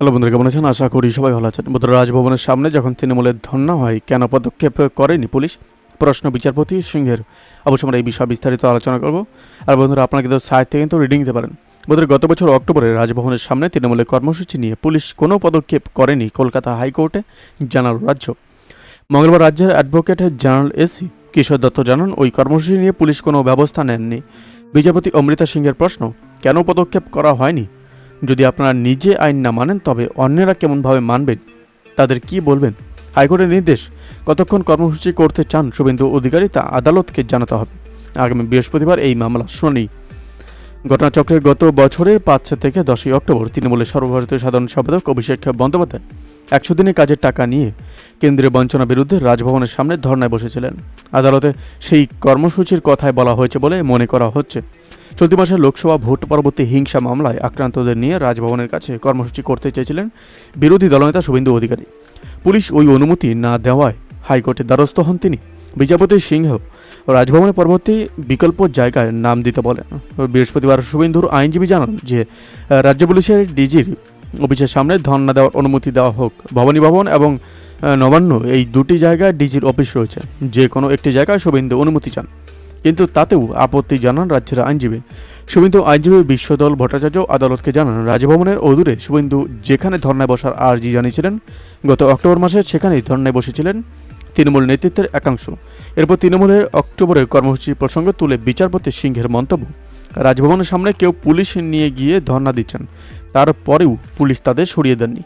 Hello বন্ধুরা, কেমন আছেন? আশা করি সবাই ভালো আছেন। বন্ধুরা, রাজভবনের সামনে যখন তৃণমূলের ধর্ণা হয়, কেন পদক্ষেপ করেনি পুলিশ? প্রশ্ন বিচারপতি সিংহের। অবশ্য আমরা এই বিষয়ে বিস্তারিত আলোচনা করব। আর বন্ধুরা আপনারা কিন্তু সাইট থেকে কিন্তু রিডিং দিতে পারেন। বন্ধুরা, গত বছর অক্টোবরে রাজভবনের সামনে তৃণমূলের কর্মসূচি নিয়ে পুলিশ কোনো পদক্ষেপ করেনি কলকাতা হাইকোর্টে, জানালো রাজ্য। মঙ্গলবার রাজ্যের advocate general A C Kishore Dutta জানান, ওই কর্মসূচি নিয়ে পুলিশ কোনো ব্যবস্থা নেননি। বিচারপতি অমৃতা সিংহের প্রশ্ন, কেন পদক্ষেপ করা হয়নি? যদি আপনারা নিজে আইন না মানেন, তবে অন্যেরা কেমনভাবে মানবেন তাদের কি বলবেন? হাইকোর্টের নির্দেশ, কতক্ষণ কর্মসূচি করতে চান শুভেন্দু অধিকারী, তা আদালতকে জানাতে হবে। আগামী বৃহস্পতিবার এই মামলা শুনানি। ঘটনাচক্রে গত বছরের পাঁচ থেকে দশই অক্টোবর তৃণমূলের সর্বভারতীয় সাধারণ সম্পাদক অভিষেক বন্দ্যোপাধ্যায় একশো দিনের কাজের টাকা নিয়ে কেন্দ্রীয় বঞ্চনা বিরুদ্ধে রাজভবনের সামনে ধর্নায় বসেছিলেন। আদালতে সেই কর্মসূচির কথায় বলা হয়েছে বলে মনে করা হচ্ছে। চলতি মাসে লোকসভা ভোট পরবর্তী হিংসা মামলায় আক্রান্তদের নিয়ে রাজভবনের কাছে কর্মসূচি করতে চেয়েছিলেন বিরোধী দলনেতা শুভেন্দু অধিকারী। পুলিশ ওই অনুমতি না দেওয়ায় হাইকোর্টের দ্বারস্থ হন তিনি। বিচারপতি সিংহ রাজভবনের পরবর্তী বিকল্প জায়গায় নাম দিতে বলেন। বৃহস্পতিবার শুভেন্দুর আইনজীবী জানান যে, রাজ্য পুলিশের ডিজির অফিসের সামনে ধর্ণা দেওয়ার অনুমতি দেওয়া হোক। ভবানী ভবন এবং নবান্ন, এই দুটি জায়গায় ডিজির অফিস রয়েছে। যে কোনো একটি জায়গায় শুভেন্দু অনুমতি চান। কিন্তু তাতেও আপত্তি জানান রাজ্যের আইনজীবী। শুভেন্দু আইনজীবী বিশ্বদল ভট্টাচার্য আদালতকে জানান, রাজভবনের অদূরে শুভেন্দু যেখানে ধর্নায় বসার আর্জি জানিয়েছিলেন, গত অক্টোবর মাসে সেখানেই ধর্নায় বসেছিলেন তৃণমূল নেতৃত্বের একাংশ। এরপর তৃণমূলের অক্টোবরের কর্মসূচি প্রসঙ্গে তুলে বিচারপতি সিংহের মন্তব্য। রাজভবনের সামনে কেউ পুলিশ নিয়ে গিয়ে ধর্না দিচ্ছেন। তারপরেও পুলিশ তাদের সরিয়ে দেননি।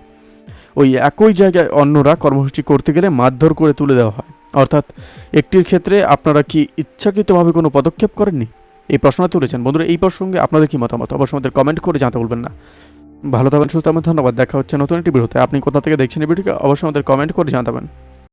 ওই একই জায়গায় অন্যরা কর্মসূচি করতে গেলে মারধর করে তুলে দেওয়া হয়। অর্থাৎ একটির ক্ষেত্রে আপনারা কি ইচ্ছাকৃতভাবে কোনো পদক্ষেপ করেননি? এই প্রশ্ন তুলেছেন। বন্ধুরা, এই প্রসঙ্গে আপনাদের কি মতামত? অবশ্যই আমাদের কমেন্ট করে জানতে বলবেন না। ভালো থাকবেন, সুস্থ থাকবেন, ধন্যবাদ। দেখা হচ্ছে নতুন একটি ভিডিওতে। আপনি কোথা থেকে দেখছেন এই ভিডিওকে অবশ্যই আমাদের কমেন্ট করে জানাবেন।